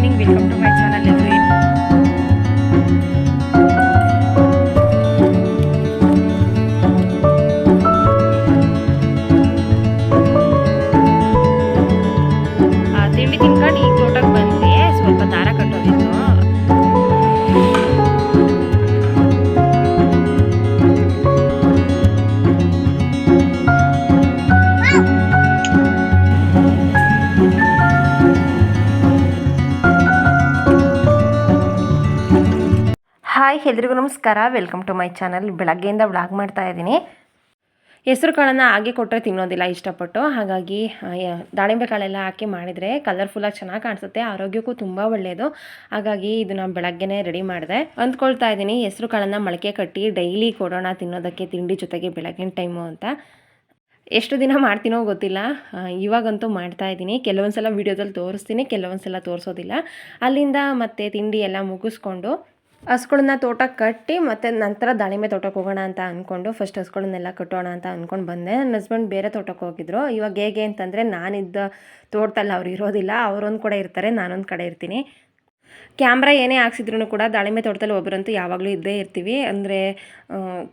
Morning welcome to my channel hi ಎಲ್ರಿಗೂ ನಮಸ್ಕಾರ. Welcome to my channel ಬೆಳಗ್ಗೆಯಿಂದ vlog ಮಾಡ್ತಾ ಇದ್ದೀನಿ. ಹೆಸರು ಕಾಳನ್ನು ಹಾಗೆ ಕೊಟ್ಟರೆ ತಿನ್ನೋದಿಲ್ಲ, ಇಷ್ಟಪಟ್ಟು. ಹಾಗಾಗಿ ದಾಳಿಂಬೆ ಕಾಳೆಲ್ಲ ಹಾಕಿ ಮಾಡಿದರೆ ಕಲರ್ಫುಲ್ಲಾಗಿ ಚೆನ್ನಾಗಿ ಕಾಣಿಸುತ್ತೆ, ಆರೋಗ್ಯಕ್ಕೂ ತುಂಬ ಒಳ್ಳೆಯದು ಹಾಗಾಗಿ ಇದನ್ನ ಬೆಳಗ್ಗೆನೇ ರೆಡಿ ಮಾಡಿದೆ. ಅಂದ್ಕೊಳ್ತಾ ಇದ್ದೀನಿ, ಹೆಸರು ಕಾಳನ್ನು ಮೊಳಕೆ ಕಟ್ಟಿ ಡೈಲಿ ಕೊಡೋಣ ತಿನ್ನೋದಕ್ಕೆ, ತಿಂಡಿ ಜೊತೆಗೆ ಬೆಳಗಿನ ಟೈಮು ಅಂತ. ಎಷ್ಟು ದಿನ ಮಾಡ್ತೀನೋ ಗೊತ್ತಿಲ್ಲ. ಇವಾಗಂತೂ ಮಾಡ್ತಾ ಇದ್ದೀನಿ. ಕೆಲವೊಂದು ಸಲ ವೀಡಿಯೋದಲ್ಲಿ ತೋರಿಸ್ತೀನಿ ಕೆಲವೊಂದು ಸಲ ತೋರಿಸೋದಿಲ್ಲ. ಅಲ್ಲಿಂದ ಮತ್ತೆ ತಿಂಡಿ ಎಲ್ಲ ಮುಗಿಸ್ಕೊಂಡು ಹಸ್ಗಳನ್ನ ತೋಟ ಕಟ್ಟಿ ಮತ್ತು ನಂತರ ದಾಳಿಂಬೆ ತೋಟಕ್ಕೆ ಹೋಗೋಣ ಅಂತ ಅಂದ್ಕೊಂಡು ಫಸ್ಟ್ ಹಸುಗಳನ್ನೆಲ್ಲ ಕಟ್ಟೋಣ ಅಂತ ಅಂದ್ಕೊಂಡು ಬಂದೆ. ನನ್ನ ಹಸ್ಬೆಂಡ್ ಬೇರೆ ತೋಟಕ್ಕೆ ಹೋಗಿದ್ರು. ಇವಾಗ ಹೇಗೆ ಅಂತಂದರೆ ನಾನಿದ್ದ ತೋಟದಲ್ಲಿ ಅವ್ರು ಇರೋದಿಲ್ಲ. ಅವರೊಂದು ಕಡೆ ಇರ್ತಾರೆ, ನಾನೊಂದು ಕಡೆ ಇರ್ತೀನಿ. ಕ್ಯಾಮ್ರಾ ಏನೇ ಹಾಕ್ಸಿದ್ರು ಕೂಡ ದಾಳಿಂಬೆ ತೋಟದಲ್ಲಿ ಒಬ್ಬರಂತೂ ಯಾವಾಗಲೂ ಇದ್ದೇ ಇರ್ತೀವಿ. ಅಂದರೆ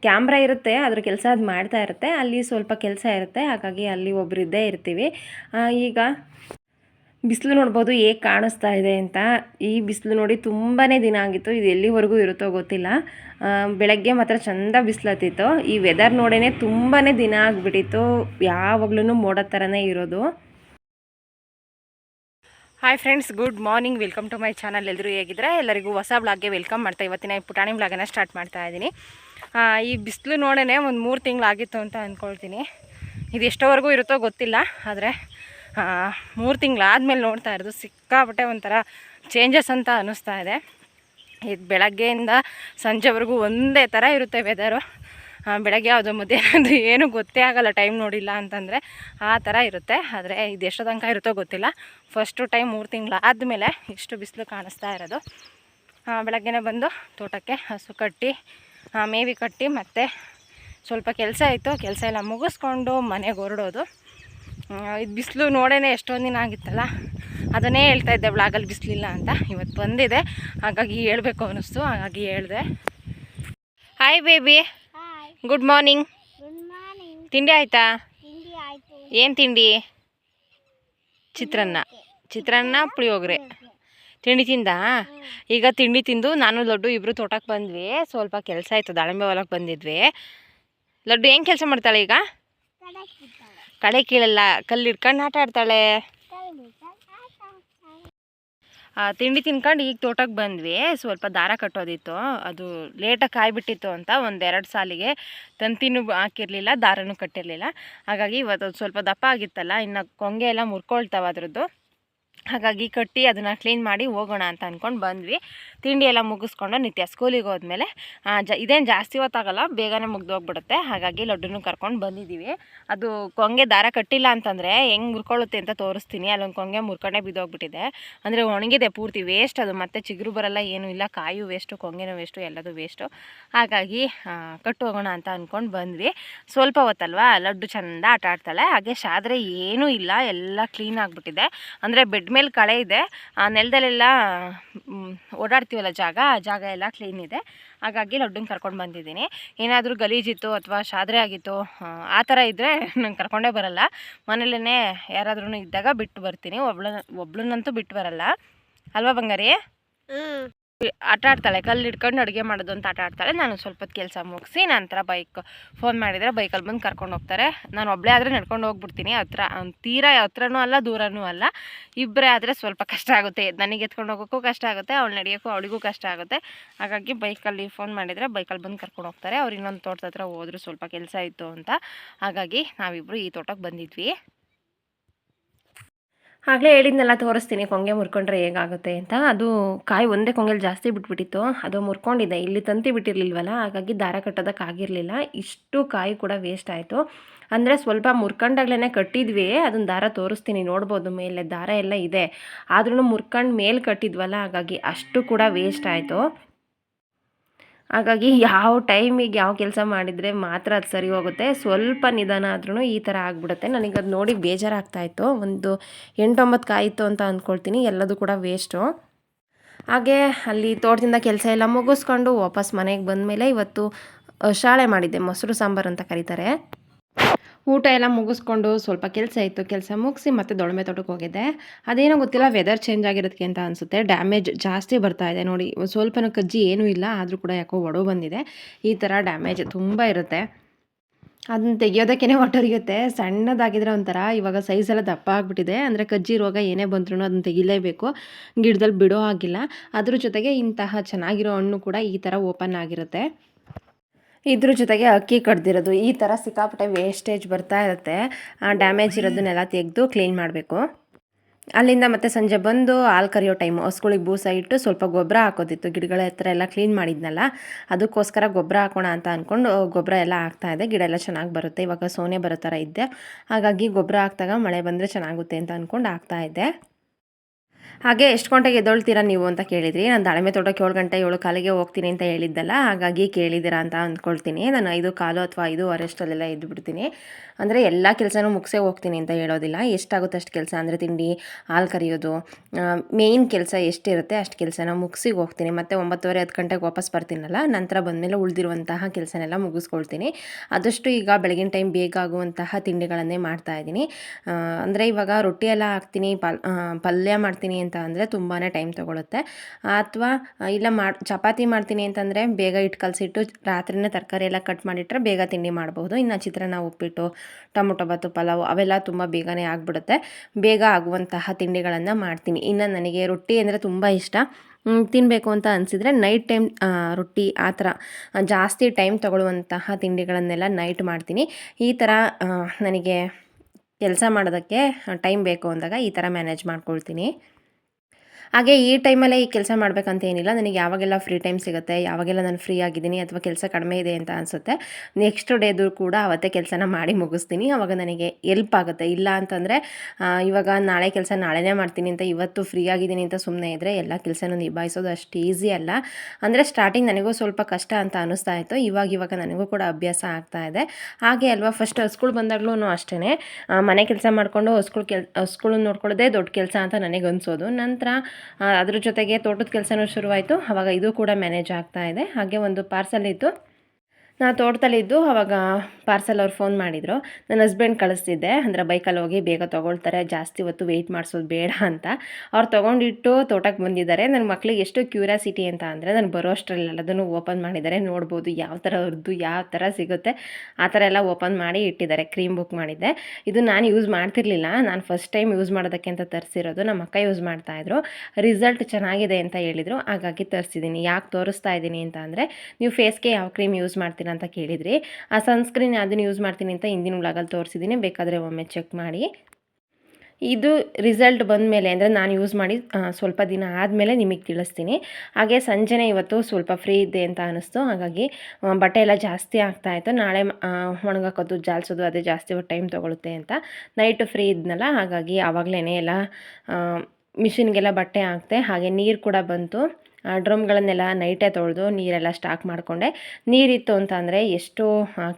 ಕ್ಯಾಮ್ರಾ ಇರುತ್ತೆ ಅದ್ರ ಕೆಲಸ ಅದು ಮಾಡ್ತಾ ಇರುತ್ತೆ. ಅಲ್ಲಿ ಸ್ವಲ್ಪ ಕೆಲಸ ಇರುತ್ತೆ, ಹಾಗಾಗಿ ಅಲ್ಲಿ ಒಬ್ಬರು ಇದ್ದೇ ಇರ್ತೀವಿ. ಈಗ ಬಿಸಿಲು ನೋಡ್ಬೋದು ಹೇಗೆ ಕಾಣಿಸ್ತಾ ಇದೆ ಅಂತ. ಈ ಬಿಸಿಲು ನೋಡಿ ತುಂಬಾ ದಿನ ಆಗಿತ್ತು. ಇದು ಎಲ್ಲಿವರೆಗೂ ಇರುತ್ತೋ ಗೊತ್ತಿಲ್ಲ. ಬೆಳಗ್ಗೆ ಮಾತ್ರ ಚಂದ ಬಿಸಿಲತ್ತಿತ್ತು. ಈ ವೆದರ್ ನೋಡೇ ತುಂಬಾ ದಿನ ಆಗಿಬಿಟ್ಟಿತ್ತು. ಯಾವಾಗ್ಲೂ ಮೋಡ ಥರನೇ ಇರೋದು. Hi friends good morning welcome to my channel ಎಲ್ಲರೂ ಹೇಗಿದ್ರೆ ಎಲ್ಲರಿಗೂ ಹೊಸ ಬ್ಲಾಗ್ಗೆ ವೆಲ್ಕಮ್ ಮಾಡ್ತಾ ಇವತ್ತಿನ ಈ ಪುಟಾಣಿ ಬ್ಲಾಗನ್ನು ಸ್ಟಾರ್ಟ್ ಮಾಡ್ತಾ ಇದ್ದೀನಿ. ಈ ಬಿಸಿಲು ನೋಡೇ ಒಂದು ಮೂರು ತಿಂಗಳಾಗಿತ್ತು ಅಂತ ಅಂದ್ಕೊಳ್ತೀನಿ ಇದು ಎಷ್ಟೋವರೆಗೂ ಇರುತ್ತೋ ಗೊತ್ತಿಲ್ಲ, ಆದರೆ ಮೂರು ತಿಂಗಳಾದಮೇಲೆ ನೋಡ್ತಾ ಇರೋದು ಸಿಕ್ಕಾಪಟ್ಟೆ ಒಂಥರ ಚೇಂಜಸ್ ಅಂತ ಅನ್ನಿಸ್ತಾ ಇದೆ. ಇದು ಬೆಳಗ್ಗೆಯಿಂದ ಸಂಜೆವರೆಗೂ ಒಂದೇ ಥರ ಇರುತ್ತೆ ವೆದರು ಬೆಳಗ್ಗೆ ಯಾವುದು ಮಧ್ಯಾಹ್ನದ್ದು ಏನೂ ಗೊತ್ತೇ ಆಗೋಲ್ಲ ಟೈಮ್ ನೋಡಿಲ್ಲ ಅಂತಂದರೆ ಆ ಥರ ಇರುತ್ತೆ. ಆದರೆ ಇದು ಎಷ್ಟು ತನಕ ಇರುತ್ತೋ ಗೊತ್ತಿಲ್ಲ. ಫಸ್ಟು ಟೈಮ್ ಮೂರು ತಿಂಗಳು ಆದಮೇಲೆ ಇಷ್ಟು ಬಿಸಿಲು ಕಾಣಿಸ್ತಾ ಇರೋದು. ಬೆಳಗ್ಗೆನೆ ಬಂದು ತೋಟಕ್ಕೆ ಹಸು ಕಟ್ಟಿ ಮೇವಿ ಕಟ್ಟಿ ಮತ್ತು ಸ್ವಲ್ಪ ಕೆಲಸ ಇತ್ತು. ಕೆಲಸ ಎಲ್ಲ ಮುಗಿಸ್ಕೊಂಡು ಮನೆಗೆ ಹೊರಡೋದು. ಇದು ಬಿಸಿಲು ನೋಡೇ ಎಷ್ಟೊಂದು ದಿನ ಆಗಿತ್ತಲ್ಲ? ಅದನ್ನೇ ಹೇಳ್ತಾ ಇದ್ದೆ ಬ್ಲಾಗಲ್ಲಿ ಬಿಸಿಲಿಲ್ಲ ಅಂತ. ಇವತ್ತು ಬಂದಿದೆ. ಹಾಗಾಗಿ ಹೇಳಬೇಕು ಅನ್ನಿಸ್ತು ಹಾಗಾಗಿ ಹೇಳಿದೆ. ಹಾಯ್ ಬೇಬಿ ಗುಡ್ ಮಾರ್ನಿಂಗ್ ತಿಂಡಿ ಆಯ್ತು? ಏನು ತಿಂಡಿ? ಚಿತ್ರಾನ್ನ. ಚಿತ್ರಾನ್ನ ಪುಳಿಯೋಗರೆ. ತಿಂಡಿ ತಿಂದ? ಈಗ ತಿಂಡಿ ತಿಂದು ನಾನು ಲಡ್ಡು ಇಬ್ಬರು ತೋಟಕ್ಕೆ ಬಂದ್ವಿ. ಸ್ವಲ್ಪ ಕೆಲಸ ಆಯಿತು ದಾಳಿಂಬೆ ಹೊಲಕ್ಕೆ ಬಂದಿದ್ವಿ. ಲಡ್ಡು ಏನು ಕೆಲಸ ಮಾಡ್ತಾಳೆ ಈಗ? ಕಳೆ ಕೀಳಲ್ಲ, ಕಲ್ಲು ಹಿಡ್ಕೊಂಡು ಆಟ ಆಡ್ತಾಳೆ. ತಿಂಡಿ ತಿನ್ಕೊಂಡು ಈಗ ತೋಟಕ್ಕೆ ಬಂದ್ವಿ. ಸ್ವಲ್ಪ ದಾರ ಕಟ್ಟೋದಿತ್ತು. ಅದು ಲೇಟಾಗಿ ಕಾಯ್ಬಿಟ್ಟಿತ್ತು ಅಂತ ಒಂದೆರಡು ಸಾಲಿಗೆ ತಂತಿನೂ ಹಾಕಿರಲಿಲ್ಲ, ದಾರನೂ ಕಟ್ಟಿರಲಿಲ್ಲ. ಹಾಗಾಗಿ ಇವತ್ತು ಸ್ವಲ್ಪ ದಪ್ಪ ಆಗಿತ್ತಲ್ಲ, ಇನ್ನು ಕೊಂಗೆ ಎಲ್ಲ ಮುರ್ಕೊಳ್ತಾವೆ ಅದ್ರದ್ದು. ಹಾಗಾಗಿ ಕಟ್ಟಿ ಅದನ್ನು ಕ್ಲೀನ್ ಮಾಡಿ ಹೋಗೋಣ ಅಂತ ಅಂದ್ಕೊಂಡು ಬಂದ್ವಿ. ತಿಂಡಿ ಎಲ್ಲ ಮುಗಿಸ್ಕೊಂಡು ನಿತ್ಯ ಸ್ಕೂಲಿಗೆ ಹೋದ್ಮೇಲೆ ಜ, ಇದೇನು ಜಾಸ್ತಿ ಹೊತ್ತಾಗಲ್ಲ, ಬೇಗನೆ ಮುಗ್ದೋಗ್ಬಿಡುತ್ತೆ ಹಾಗಾಗಿ ಲಡ್ಡುನು ಕರ್ಕೊಂಡು ಬಂದಿದ್ದೀವಿ ಅದು ಕೊಂಗೆ ದಾರ ಕಟ್ಟಿಲ್ಲ ಅಂತಂದರೆ ಹೆಂಗೆ ಮುರ್ಕೊಳ್ಳುತ್ತೆ ಅಂತ ತೋರಿಸ್ತೀನಿ. ಅಲ್ಲೊಂದು ಕೊಂಗೆ ಮುರ್ಕೊಂಡೆ ಬಿದ್ದೋಗ್ಬಿಟ್ಟಿದೆ. ಅಂದರೆ ಒಣಗಿದೆ ಪೂರ್ತಿ ವೇಸ್ಟ್ ಅದು. ಮತ್ತೆ ಚಿಗುರು ಬರಲ್ಲ, ಏನೂ ಇಲ್ಲ. ಕಾಯು ವೇಸ್ಟು ಕೊಂಗೆನೂ ವೇಸ್ಟು ಎಲ್ಲದು ವೇಸ್ಟು ಹಾಗಾಗಿ ಕಟ್ಟು ಹೋಗೋಣ ಅಂತ ಅಂದ್ಕೊಂಡು ಬಂದ್ವಿ. ಸ್ವಲ್ಪ ಹೊತ್ತಲ್ವಾ, ಲಡ್ಡು ಚೆಂದ ಆಟ ಆಡ್ತಾಳೆ. ಹಾಗೆ ಶಾದ್ರೆ ಏನೂ ಇಲ್ಲ. ಎಲ್ಲ ಕ್ಲೀನ್ ಆಗಿಬಿಟ್ಟಿದೆ. ಅಂದರೆ ಬೆಡ್ ಮೇಲೆ ಕಳೆ ಇದೆ. ಆ ನೆಲದಲ್ಲೆಲ್ಲ ಓಡಾಡ್ತೀವಲ್ಲ ಜಾಗ ಆ ಜಾಗ ಎಲ್ಲ ಕ್ಲೀನ್ ಇದೆ. ಹಾಗಾಗಿ ಲಡ್ಡುನ ಕರ್ಕೊಂಡು ಬಂದಿದ್ದೀನಿ. ಏನಾದರೂ ಗಲೀಜಿತ್ತು ಅಥವಾ ಶಾದ್ರೆ ಆಗಿತ್ತು ಆ, ಥರ ಇದ್ದರೆ ನಂಗೆ ಕರ್ಕೊಂಡೇ ಬರಲ್ಲ. ಮನೇಲೇ ಯಾರಾದ್ರೂ ಇದ್ದಾಗ ಬಿಟ್ಟು ಬರ್ತೀನಿ. ಒಬ್ಳ ಒಬ್ಳನ್ನಂತೂ ಬಿಟ್ಟು ಬರಲ್ಲ. ಅಲ್ವಾ ಬಂಗಾರಿ ಆಟ ಆಡ್ತಾಳೆ, ಕಲ್ಲು ಹಿಡ್ಕೊಂಡು ಅಡುಗೆ ಮಾಡೋದು ಅಂತ ಆಟ ಆಡ್ತಾಳೆ. ನಾನು ಸ್ವಲ್ಪ ಕೆಲಸ ಮುಗಿಸಿ ನಂತರ ಬೈಕ್ ಫೋನ್ ಮಾಡಿದರೆ ಬೈಕಲ್ಲಿ ಬಂದು ಕರ್ಕೊಂಡು ಹೋಗ್ತಾರೆ. ನಾನು ಒಬ್ಬಳೇ ಆದರೆ ನಡ್ಕೊಂಡು ಹೋಗ್ಬಿಡ್ತೀನಿ. ಹತ್ರ ತೀರಾ ಹತ್ರನೂ ಅಲ್ಲ, ದೂರನೂ ಅಲ್ಲ. ಇಬ್ಬರೇ ಆದರೆ ಸ್ವಲ್ಪ ಕಷ್ಟ ಆಗುತ್ತೆ. ನನಗೆ ಎತ್ಕೊಂಡು ಹೋಗೋಕ್ಕೂ ಕಷ್ಟ ಆಗುತ್ತೆ, ಅವಳು ನಡೆಯೋಕ್ಕೂ ಅವಳಿಗೂ ಕಷ್ಟ ಆಗುತ್ತೆ. ಹಾಗಾಗಿ ಬೈಕಲ್ಲಿ ಫೋನ್ ಮಾಡಿದರೆ ಬೈಕಲ್ಲಿ ಬಂದು ಕರ್ಕೊಂಡು ಹೋಗ್ತಾರೆ. ಅವ್ರು ಇನ್ನೊಂದು ತೋಟದ ಹತ್ರ ಹೋದ್ರು ಸ್ವಲ್ಪ ಕೆಲಸ ಇತ್ತು ಅಂತ. ಹಾಗಾಗಿ ನಾವಿಬ್ಬರು ಈ ತೋಟಕ್ಕೆ ಬಂದಿದ್ವಿ. ಆಗಲೇ ಹೇಳಿದ್ನೆಲ್ಲ, ತೋರಿಸ್ತೀನಿ, ಕೊಂಗೆ ಮುರ್ಕೊಂಡ್ರೆ ಹೇಗಾಗುತ್ತೆ ಅಂತ. ಅದು ಕಾಯಿ ಒಂದೇ ಕೊಂಗೆಲಿ ಜಾಸ್ತಿ ಬಿಟ್ಬಿಟ್ಟಿತ್ತು. ಅದು ಮುರ್ಕೊಂಡಿದೆ ಇಲ್ಲಿ ತಂತಿ ಬಿಟ್ಟಿರಲಿಲ್ವಲ್ಲ, ಹಾಗಾಗಿ ದಾರ ಕಟ್ಟೋದಕ್ಕಾಗಿರಲಿಲ್ಲ ಇಷ್ಟು ಕಾಯಿ ಕೂಡ ವೇಸ್ಟ್ ಆಯಿತು. ಅಂದರೆ ಸ್ವಲ್ಪ ಮುರ್ಕೊಂಡಾಗ್ಲೇ ಕಟ್ಟಿದ್ವಿ. ಅದನ್ನು ದಾರ ತೋರಿಸ್ತೀನಿ, ನೋಡ್ಬೋದು. ಮೇಲೆ ದಾರ ಎಲ್ಲ ಇದೆ. ಆದ್ರೂ ಮುರ್ಕೊಂಡು ಮೇಲೆ ಕಟ್ಟಿದ್ವಲ್ಲ, ಹಾಗಾಗಿ ಅಷ್ಟು ಕೂಡ ವೇಸ್ಟ್ ಆಯಿತು. ಹಾಗಾಗಿ ಯಾವ ಟೈಮಿಗೆ ಯಾವ ಕೆಲಸ ಮಾಡಿದರೆ ಮಾತ್ರ ಅದು ಸರಿ ಹೋಗುತ್ತೆ. ಸ್ವಲ್ಪ ನಿಧಾನ ಆದ್ರೂ ಈ ಥರ ಆಗಿಬಿಡುತ್ತೆ. ನನಗೆ ಅದು ನೋಡಿ ಬೇಜಾರಾಗ್ತಾಯಿತ್ತು ಒಂದು ಎಂಟೊಂಬತ್ತು ಕಾಯಿತು ಅಂತ ಅಂದ್ಕೊಳ್ತೀನಿ. ಎಲ್ಲದು ಕೂಡ ವೇಸ್ಟು ಹಾಗೆ ಅಲ್ಲಿ ತೋಟದಿಂದ ಕೆಲಸ ಎಲ್ಲ ಮುಗಿಸ್ಕೊಂಡು ವಾಪಸ್ ಮನೆಗೆ ಬಂದಮೇಲೆ ಇವತ್ತು ಶಾಳೆ ಮಾಡಿದ್ದೆ. ಮೊಸರು ಸಾಂಬಾರು ಅಂತ ಕರೀತಾರೆ. ಊಟ ಎಲ್ಲ ಮುಗಿಸ್ಕೊಂಡು ಸ್ವಲ್ಪ ಕೆಲಸ ಇತ್ತು, ಕೆಲಸ ಮುಗಿಸಿ ಮತ್ತೆ ದೊಳಮೆ ತೋಟಕ್ಕೆ ಹೋಗಿದ್ದೆ. ಅದೇನೋ ಗೊತ್ತಿಲ್ಲ ವೆದರ್ ಚೇಂಜ್ ಆಗಿರೋದಕ್ಕೆ ಅಂತ ಅನಿಸುತ್ತೆ. ಡ್ಯಾಮೇಜ್ ಜಾಸ್ತಿ ಬರ್ತಾ ಇದೆ ನೋಡಿ. ಸ್ವಲ್ಪ ಸ್ವಲ್ಪನೂ ಕಜ್ಜಿ ಏನೂ ಇಲ್ಲ, ಆದರೂ ಕೂಡ ಯಾಕೋ ಒಡವು ಬಂದಿದೆ. ಈ ಥರ ಡ್ಯಾಮೇಜ್ ತುಂಬ ಇರುತ್ತೆ. ಅದನ್ನ ತೆಗಿಯೋದಕ್ಕೇ ಹೊಟ್ಟರಿಗುತ್ತೆ ಸಣ್ಣದಾಗಿದ್ರೆ ಒಂಥರ ಇವಾಗ ಸೈಜ್ ಎಲ್ಲ ದಪ್ಪ ಆಗಿಬಿಟ್ಟಿದೆ. ಅಂದರೆ ಕಜ್ಜಿ ರೋಗ ಏನೇ ಬಂದ್ರೂ ಅದನ್ನ ತೆಗಿಲೇಬೇಕು. ಗಿಡದಲ್ಲಿ ಬಿಡೋ ಆಗಿಲ್ಲ ಅದ್ರ ಜೊತೆಗೆ ಇಂತಹ ಚೆನ್ನಾಗಿರೋ ಹಣ್ಣು ಕೂಡ ಈ ಥರ ಓಪನ್ ಆಗಿರುತ್ತೆ. ಇದ್ರ ಜೊತೆಗೆ ಅಕ್ಕಿ ಕಡ್ದಿರೋದು, ಈ ಥರ ಸಿಕ್ಕಾಪಟ್ಟೆ ವೇಸ್ಟೇಜ್ ಬರ್ತಾ ಇರುತ್ತೆ. ಡ್ಯಾಮೇಜ್ ಇರೋದನ್ನೆಲ್ಲ ತೆಗೆದು ಕ್ಲೀನ್ ಮಾಡಬೇಕು. ಅಲ್ಲಿಂದ ಮತ್ತೆ ಸಂಜೆ ಬಂದು ಹಾಲು ಕರಿಯೋ ಟೈಮು ಹಸ್ಗಳಿಗೆ ಬೂಸ ಇಟ್ಟು ಸ್ವಲ್ಪ ಗೊಬ್ಬರ ಹಾಕೋದಿತ್ತು. ಗಿಡಗಳ ಹತ್ರ ಎಲ್ಲ ಕ್ಲೀನ್ ಮಾಡಿದ್ನಲ್ಲ, ಅದಕ್ಕೋಸ್ಕರ ಗೊಬ್ಬರ ಹಾಕೋಣ ಅಂತ ಅಂದ್ಕೊಂಡು ಗೊಬ್ಬರ ಎಲ್ಲ ಹಾಕ್ತಾ ಇದೆ ಗಿಡ ಎಲ್ಲ ಚೆನ್ನಾಗಿ ಬರುತ್ತೆ, ಇವಾಗ ಸೋನೆ ಬರೋ ಥರ ಇದ್ದೆ. ಹಾಗಾಗಿ ಗೊಬ್ಬರ ಹಾಕ್ದಾಗ ಮಳೆ ಬಂದರೆ ಚೆನ್ನಾಗುತ್ತೆ ಅಂತ ಅಂದ್ಕೊಂಡು ಹಾಕ್ತಾ ಇದ್ದೆ. ಹಾಗೆ ಎಷ್ಟು ಗಂಟೆಗೆ ಎದ್ದೊಳ್ತೀರಾ ನೀವು ಅಂತ ಕೇಳಿದ್ರಿ. ನಾನು ದಾಳಿಂಬೆ ತೋಟಕ್ಕೆ ಏಳು ಗಂಟೆ ಏಳು ಕಾಲಿಗೆ ಹೋಗ್ತೀನಿ ಅಂತ ಹೇಳಿದ್ದಲ್ಲ, ಹಾಗಾಗಿ ಕೇಳಿದ್ದೀರಾ ಅಂತ ಅಂದ್ಕೊಳ್ತೀನಿ. ನಾನು ಐದು ಕಾಲು ಅಥವಾ ಐದು ಅರೆಷ್ಟಲ್ಲೆಲ್ಲ ಎದ್ದು ಬಿಡ್ತೀನಿ. ಅಂದರೆ ಎಲ್ಲ ಕೆಲಸನೂ ಮುಗಿಸೇ ಹೋಗ್ತೀನಿ ಅಂತ ಹೇಳೋದಿಲ್ಲ. ಎಷ್ಟಾಗುತ್ತೆ ಅಷ್ಟು ಕೆಲಸ ಅಂದರೆ ತಿಂಡಿ, ಹಾಲು ಕರಿಯೋದು ಮೇಯ್ನ್ ಕೆಲಸ ಎಷ್ಟಿರುತ್ತೆ ಅಷ್ಟು ಕೆಲಸನ ಮುಗಿಸಿ ಹೋಗ್ತೀನಿ. ಮತ್ತು ಒಂಬತ್ತುವರೆ ಹತ್ತು ಗಂಟೆಗೆ ವಾಪಸ್ ಬರ್ತೀನಲ್ಲ, ನಂತರ ಬಂದಮೇಲೆ ಉಳಿದಿರುವಂತಹ ಕೆಲಸನೆಲ್ಲ ಮುಗಿಸ್ಕೊಳ್ತೀನಿ. ಆದಷ್ಟು ಈಗ ಬೆಳಗಿನ ಟೈಮ್ ಬೇಗ ಆಗುವಂತಹ ತಿಂಡಿಗಳನ್ನೇ ಮಾಡ್ತಾ ಇದ್ದೀನಿ. ಅಂದರೆ ಇವಾಗ ರೊಟ್ಟಿ ಎಲ್ಲ ಹಾಕ್ತೀನಿ, ಪಲ್ ಪಲ್ಯ ಮಾಡ್ತೀನಿ ಅಂತ ಅಂದರೆ ತುಂಬಾ ಟೈಮ್ ತೊಗೊಳುತ್ತೆ. ಅಥವಾ ಇಲ್ಲ ಮಾಡಿ ಚಪಾತಿ ಮಾಡ್ತೀನಿ ಅಂತಂದರೆ ಬೇಗ ಇಟ್ಟು ಕಲಸಿಟ್ಟು ರಾತ್ರಿನೇ ತರಕಾರಿ ಎಲ್ಲ ಕಟ್ ಮಾಡಿಟ್ರೆ ಬೇಗ ತಿಂಡಿ ಮಾಡಬಹುದು. ಇನ್ನು ಚಿತ್ರಾನ್ನ, ಉಪ್ಪಿಟ್ಟು, ಟೊಮೊಟೊ ಬಾತು, ಪಲಾವು ಅವೆಲ್ಲ ತುಂಬ ಬೇಗನೆ ಆಗಿಬಿಡುತ್ತೆ. ಬೇಗ ಆಗುವಂತಹ ತಿಂಡಿಗಳನ್ನು ಮಾಡ್ತೀನಿ. ಇನ್ನು ನನಗೆ ರೊಟ್ಟಿ ಅಂದರೆ ತುಂಬ ಇಷ್ಟ. ತಿನ್ನಬೇಕು ಅಂತ ಅನಿಸಿದರೆ ನೈಟ್ ಟೈಮ್ ರೊಟ್ಟಿ ಆ ಥರ ಜಾಸ್ತಿ ಟೈಮ್ ತಗೊಳ್ಳುವಂತಹ ತಿಂಡಿಗಳನ್ನೆಲ್ಲ ನೈಟ್ ಮಾಡ್ತೀನಿ. ಈ ಥರ ನನಗೆ ಕೆಲಸ ಮಾಡೋದಕ್ಕೆ ಟೈಮ್ ಬೇಕು ಅಂದಾಗ ಈ ಥರ ಮ್ಯಾನೇಜ್ ಮಾಡ್ಕೊಳ್ತೀನಿ. ಹಾಗೆ ಈ ಟೈಮಲ್ಲೇ ಈ ಕೆಲಸ ಮಾಡಬೇಕಂತ ಏನಿಲ್ಲ. ನನಗೆ ಯಾವಾಗೆಲ್ಲ ಫ್ರೀ ಟೈಮ್ ಸಿಗುತ್ತೆ, ಯಾವಾಗೆಲ್ಲ ನಾನು ಫ್ರೀ ಆಗಿದ್ದೀನಿ ಅಥವಾ ಕೆಲಸ ಕಡಿಮೆ ಇದೆ ಅಂತ ಅನಿಸುತ್ತೆ ನೆಕ್ಸ್ಟ್ ಡೇದು ಕೂಡ ಅವತ್ತೇ ಕೆಲಸನ ಮಾಡಿ ಮುಗಿಸ್ತೀನಿ. ಆವಾಗ ನನಗೆ ಎಲ್ಪ್ ಆಗುತ್ತೆ. ಇಲ್ಲ ಅಂತಂದರೆ ಇವಾಗ ನಾಳೆ ಕೆಲಸ ನಾಳೆನೇ ಮಾಡ್ತೀನಿ ಅಂತ ಇವತ್ತು ಫ್ರೀ ಆಗಿದ್ದೀನಿ ಅಂತ ಸುಮ್ಮನೆ ಇದ್ದರೆ ಎಲ್ಲ ಕೆಲಸನೂ ನಿಭಾಯಿಸೋದು ಅಷ್ಟು ಈಸಿ ಅಲ್ಲ. ಅಂದರೆ ಸ್ಟಾರ್ಟಿಂಗ್ ನನಗೂ ಸ್ವಲ್ಪ ಕಷ್ಟ ಅಂತ ಅನ್ನಿಸ್ತಾ ಇತ್ತು. ಇವಾಗ ಇವಾಗ ನನಗೂ ಕೂಡ ಅಭ್ಯಾಸ ಆಗ್ತಾ ಇದೆ. ಹಾಗೆ ಅಲ್ವಾ ಫಸ್ಟ್ ಹಸ್ಗಳು ಬಂದಾಗಲೂ ಅಷ್ಟೇ ಮನೆ ಕೆಲಸ ಮಾಡಿಕೊಂಡು ಸ್ಕೂಲ್ ಕೆಲ್ ಹಸ್ಗಳನ್ನ ನೋಡ್ಕೊಳ್ಳೋದೇ ದೊಡ್ಡ ಕೆಲಸ ಅಂತ ನನಗೆ ಅನಿಸೋದು ನಂತರ ಅದ್ರ ಜೊತೆಗೆ ತೋಟದ ಕೆಲಸನೂ ಶುರುವಾಯಿತು. ಅವಾಗ ಇದು ಕೂಡ ಮ್ಯಾನೇಜ್ ಆಗ್ತಾ ಇದೆ. ಹಾಗೆ ಒಂದು ಪಾರ್ಸಲ್ ಇತ್ತು. ನಾ ತೋಟದಲ್ಲಿದ್ದು ಅವಾಗ ಪಾರ್ಸಲ್ ಅವ್ರು ಫೋನ್ ಮಾಡಿದರು. ನನ್ನ ಹಸ್ಬೆಂಡ್ ಕಳಿಸ್ತಿದ್ದೆ, ಅಂದರೆ ಬೈಕಲ್ಲಿ ಹೋಗಿ ಬೇಗ ತೊಗೊಳ್ತಾರೆ, ಜಾಸ್ತಿ ಹೊತ್ತು ವೆಯ್ಟ್ ಮಾಡಿಸೋದು ಬೇಡ ಅಂತ. ಅವ್ರು ತೊಗೊಂಡಿಟ್ಟು ತೋಟಕ್ಕೆ ಬಂದಿದ್ದಾರೆ. ನನ್ನ ಮಕ್ಳಿಗೆ ಎಷ್ಟು ಕ್ಯೂರಿಯಾಸಿಟಿ ಅಂತ ಅಂದರೆ ನಾನು ಬರೋ ಅಷ್ಟರಲ್ಲಿ ಎಲ್ಲದನ್ನು ಓಪನ್ ಮಾಡಿದ್ದಾರೆ. ನೋಡ್ಬೋದು ಯಾವ ಥರ ಅವ್ರದ್ದು ಯಾವ ಥರ ಸಿಗುತ್ತೆ. ಆ ಥರ ಎಲ್ಲ ಓಪನ್ ಮಾಡಿ ಇಟ್ಟಿದ್ದಾರೆ ಕ್ರೀಮ್ ಬುಕ್ ಮಾಡಿದ್ದೆ. ಇದು ನಾನು ಯೂಸ್ ಮಾಡ್ತಿರ್ಲಿಲ್ಲ. ನಾನು ಫಸ್ಟ್ ಟೈಮ್ ಯೂಸ್ ಮಾಡೋದಕ್ಕೆ ಅಂತ ತರಿಸಿರೋದು. ನಮ್ಮ ಅಕ್ಕ ಯೂಸ್ ಮಾಡ್ತಾಯಿದ್ರು. ರಿಸಲ್ಟ್ ಚೆನ್ನಾಗಿದೆ ಅಂತ ಹೇಳಿದರು. ಹಾಗಾಗಿ ತರಿಸಿದ್ದೀನಿ. ಯಾಕೆ ತೋರಿಸ್ತಾ ಇದ್ದೀನಿ ಅಂತ ಅಂದರೆ, ನೀವು ಫೇಸ್ಗೆ ಯಾವ ಕ್ರೀಮ್ ಯೂಸ್ ಮಾಡ್ತೀರಾ ಅಂತ ಕೇಳಿದ್ರಿ, ಆ ಸನ್ಸ್ಕ್ರೀನ್ ಅದನ್ನು ಯೂಸ್ ಮಾಡ್ತೀನಿ ಅಂತ ಹಿಂದಿನ ವ್ಲಾಗಲ್ಲಿ ತೋರಿಸಿದ್ದೀನಿ. ಬೇಕಾದರೆ ಒಮ್ಮೆ ಚೆಕ್ ಮಾಡಿ. ಇದು ರಿಸಲ್ಟ್ ಬಂದ ಮೇಲೆ ಅಂದರೆ ನಾನು ಯೂಸ್ ಮಾಡಿ ಸ್ವಲ್ಪ ದಿನ ಆದಮೇಲೆ ನಿಮಗೆ ತಿಳಿಸ್ತೀನಿ. ಹಾಗೆ ಸಂಜೆನೇ ಇವತ್ತು ಸ್ವಲ್ಪ ಫ್ರೀ ಇದೆ ಅಂತ ಅನ್ನಿಸ್ತು ಹಾಗಾಗಿ ಬಟ್ಟೆ ಎಲ್ಲ ಜಾಸ್ತಿ ಆಗ್ತಾ ಇತ್ತು. ನಾಳೆ ಒಣಗಾಕೋದು ಜಾಲಿಸೋದು ಅದೇ ಜಾಸ್ತಿ ಟೈಮ್ ತೊಗೊಳುತ್ತೆ ಅಂತ. ನೈಟ್ ಫ್ರೀ ಇದ್ನಲ್ಲ, ಹಾಗಾಗಿ ಆವಾಗಲೇ ಎಲ್ಲ ಮಿಷಿನ್ಗೆಲ್ಲ ಬಟ್ಟೆ ಹಾಕ್ತೆ. ಹಾಗೆ ನೀರು ಕೂಡ ಬಂತು. ಡ್ರಮ್ಗಳನ್ನೆಲ್ಲ ನೈಟೇ ತೊಳೆದು ನೀರೆಲ್ಲ ಸ್ಟಾಕ್ ಮಾಡಿಕೊಂಡೆ. ನೀರಿತ್ತು ಅಂತ ಅಂದರೆ ಎಷ್ಟೋ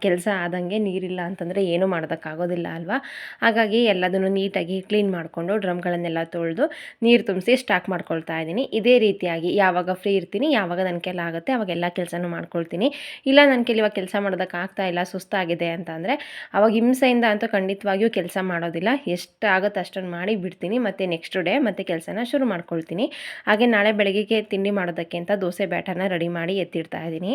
ಕೆಲಸ ಆದಂಗೆ ನೀರಿಲ್ಲ ಅಂತಂದರೆ ಏನೂ ಮಾಡೋದಕ್ಕಾಗೋದಿಲ್ಲ ಅಲ್ವಾ? ಹಾಗಾಗಿ ಎಲ್ಲದನ್ನು ನೀಟಾಗಿ ಕ್ಲೀನ್ ಮಾಡಿಕೊಂಡು ಡ್ರಮ್ಗಳನ್ನೆಲ್ಲ ತೊಳೆದು ನೀರು ತುಂಬಿಸಿ ಸ್ಟಾಕ್ ಮಾಡ್ಕೊಳ್ತಾ ಇದ್ದೀನಿ. ಇದೇ ರೀತಿಯಾಗಿ ಯಾವಾಗ ಫ್ರೀ ಇರ್ತೀನಿ, ಯಾವಾಗ ನನ್ನ ಕೆಲ ಆಗುತ್ತೆ ಅವಾಗ ಎಲ್ಲ ಕೆಲಸನೂ ಮಾಡ್ಕೊಳ್ತೀನಿ. ಇಲ್ಲ ನನ್ನ ಕೆಲ ಇವಾಗ ಕೆಲಸ ಮಾಡೋದಕ್ಕಾಗ್ತಾ ಇಲ್ಲ, ಸುಸ್ತಾಗಿದೆ ಅಂತ ಅಂದರೆ ಅವಾಗ ಹಿಂಸೆಯಿಂದ ಅಂತೂ ಖಂಡಿತವಾಗಿಯೂ ಕೆಲಸ ಮಾಡೋದಿಲ್ಲ. ಎಷ್ಟು ಆಗುತ್ತೆ ಅಷ್ಟನ್ನು ಮಾಡಿ ಬಿಡ್ತೀನಿ. ಮತ್ತು ನೆಕ್ಸ್ಟ್ ಡೇ ಮತ್ತೆ ಕೆಲಸನ ಶುರು ಮಾಡ್ಕೊಳ್ತೀನಿ. ಹಾಗೆ ನಾಳೆ ಬೆಳಗ್ಗೆಗೆ ತಿಂಡಿ ಮಾಡೋದಕ್ಕೆ ಅಂತ ದೋಸೆ ಬ್ಯಾಟರ್ನ ರೆಡಿ ಮಾಡಿ ಎತ್ತಿಡ್ತಾ ಇದ್ದೀನಿ.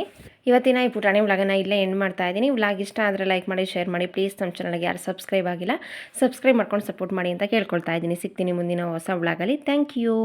ಇವತ್ತಿನ ಈ ಪುಟಾಣಿ ವ್ಲಾಗನ್ನ ಇಲ್ಲೇ ಎಂಡ್ ಮಾಡ್ತಾ ಇದ್ದೀನಿ. ವ್ಲಾಗ್ ಇಷ್ಟ ಆದರೆ ಲೈಕ್ ಮಾಡಿ ಶೇರ್ ಮಾಡಿ. ಪ್ಲೀಸ್ ನಮ್ಮ ಚಾನಲ್ಗೆ ಯಾರು ಸಬ್ಸ್ಕ್ರೈಬ್ ಆಗಿಲ್ಲ ಸಬ್ಸ್ಕ್ರೈಬ್ ಮಾಡ್ಕೊಂಡು ಸಪೋರ್ಟ್ ಮಾಡಿ ಅಂತ ಕೇಳ್ಕೊಳ್ತಾ ಇದ್ದೀನಿ. ಸಿಗ್ತೀನಿ ಮುಂದಿನ ಹೊಸ ವ್ಲಾಗಲ್ಲಿ. Thank you